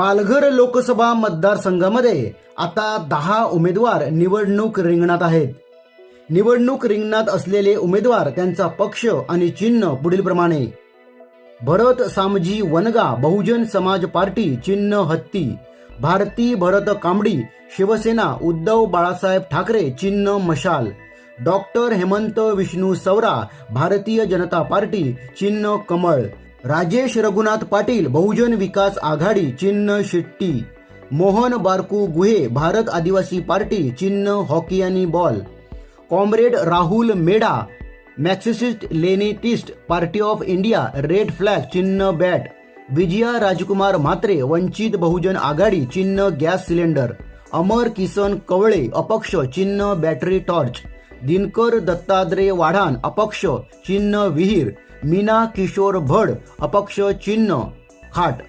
पालघर लोकसभा मतदारसंघामध्ये आता दहा उमेदवार निवडणूक रिंगणात आहेत. निवडणूक रिंगणात असलेले उमेदवार त्यांचा पक्ष आणि चिन्ह पुढील प्रमाणे. भरत सामजी वनगा बहुजन समाज पार्टी चिन्ह हत्ती भारती भरत कांबडी शिवसेना उद्धव बाळासाहेब ठाकरे चिन्ह मशाल डॉक्टर हेमंत विष्णू सवरा भारतीय जनता पार्टी चिन्ह कमळ राजेश रघुनाथ पाटील बहुजन विकास आघाडी चिन्ह शिट्टी. मोहन बारकू गुहे भारत आदिवासी पार्टी चिन्ह हॉकी आणि ball. Comrade Rahul Medha Marxist Leninist party of India red flag चिन्ह बॅट. विजया राजकुमार म्हात्रे वंचित बहुजन आघाडी चिन्ह गॅस सिलेंडर. अमर किसन कवळे अपक्ष चिन्ह बॅटरी टॉर्च. दिनकर दत्तात्रय वाढान अपक्ष चिन्ह विहीर मीना किशोर भड अपक्ष चिन्ह खाट.